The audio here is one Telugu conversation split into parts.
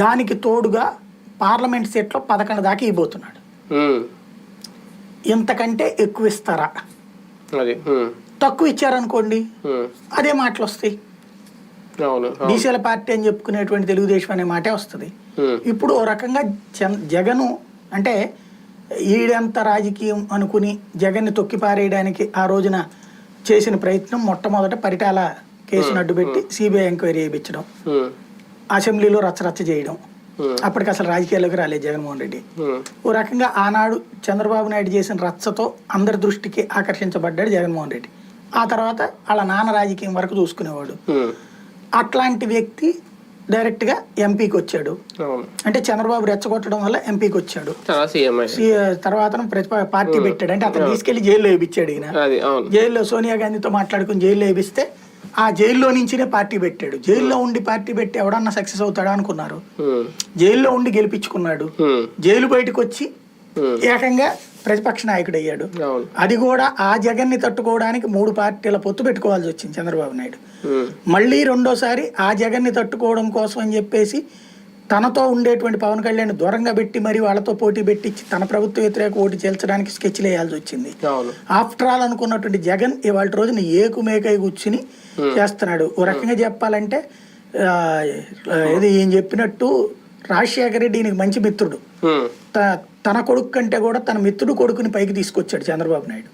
దానికి తోడుగా పార్లమెంట్ సీట్లో పదకొండు దాకా ఇవ్వబోతున్నాడు. ఇంతకంటే ఎక్కువ ఇస్తారా? తక్కువ ఇచ్చారనుకోండి అదే మాటలు వస్తాయి. బీసీల పార్టీ అని చెప్పుకునేటువంటి తెలుగుదేశం అనే మాటే వస్తుంది. ఇప్పుడు ఓ రకంగా జగను అంటే ఈడంత రాజకీయం అనుకుని జగన్ని తొక్కి పారేయడానికి ఆ రోజున చేసిన ప్రయత్నం మొట్టమొదట పరిటాల కేసును అడ్డుపెట్టి సిబిఐ ఎంక్వైరీ చేయించడం. అసెంబ్లీలో రచ్చరచ్చ చేయడం. అప్పటికి అసలు రాజకీయాల్లోకి రాలేదు జగన్మోహన్ రెడ్డి. ఓ రకంగా ఆనాడు చంద్రబాబు నాయుడు చేసిన రచ్చతో అందరి దృష్టికి ఆకర్షించబడ్డాడు జగన్మోహన్ రెడ్డి. ఆ తర్వాత వాళ్ళ నాన్న రాజకీయం వరకు చూసుకునేవాడు. అట్లాంటి వ్యక్తి డైరెక్ట్గా ఎంపీకి వచ్చాడు. అంటే చంద్రబాబు రెచ్చగొట్టడం వల్ల ఎంపీకి వచ్చాడు. తర్వాత ప్రతిప పార్టీ పెట్టాడు. అంటే అతను తీసుకెళ్ళి జైల్లో వేయించాడు ఈయన. జైల్లో సోనియా గాంధీతో మాట్లాడుకుని జైల్లో వేపిస్తే ఆ జైల్లో నుంచినే పార్టీ పెట్టాడు. జైల్లో ఉండి పార్టీ పెట్టి ఎవడన్నా సక్సెస్ అవుతాడా అనుకున్నారు. ఉమ్, జైల్లో ఉండి గెలిపించుకున్నాడు. ఉమ్, జైలు బయటకు వచ్చి ఏకంగా ప్రతిపక్ష నాయకుడు అయ్యాడు అది కూడా ఆ జగన్ని తట్టుకోవడానికి మూడు పార్టీల పొత్తు పెట్టుకోవాల్సి వచ్చింది చంద్రబాబు నాయుడు. మళ్ళీ రెండోసారి ఆ జగన్ని తట్టుకోవడం కోసం అని చెప్పేసి తనతో ఉండేటువంటి పవన్ కళ్యాణ్ దూరంగా పెట్టి మరి వాళ్ళతో పోటీ పెట్టించి తన ప్రభుత్వ వ్యతిరేక ఓటు చేల్చడానికి స్కెచ్లు వేయాల్సి వచ్చింది. ఆఫ్టర్ ఆల్ అనుకున్నటువంటి జగన్ ఇవాళ రోజున ఏకుమేకై కూర్చుని చేస్తున్నాడు. ఓ రకంగా చెప్పాలంటే ఇది ఈయన చెప్పినట్టు రాజశేఖర రెడ్డి ఈయనకి మంచి మిత్రుడు. తన కొడుకు కంటే కూడా తన మిత్రుడు కొడుకుని పైకి తీసుకొచ్చాడు చంద్రబాబు నాయుడు.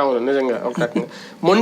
అవును నిజంగా. ఒక రకంగా. మొండి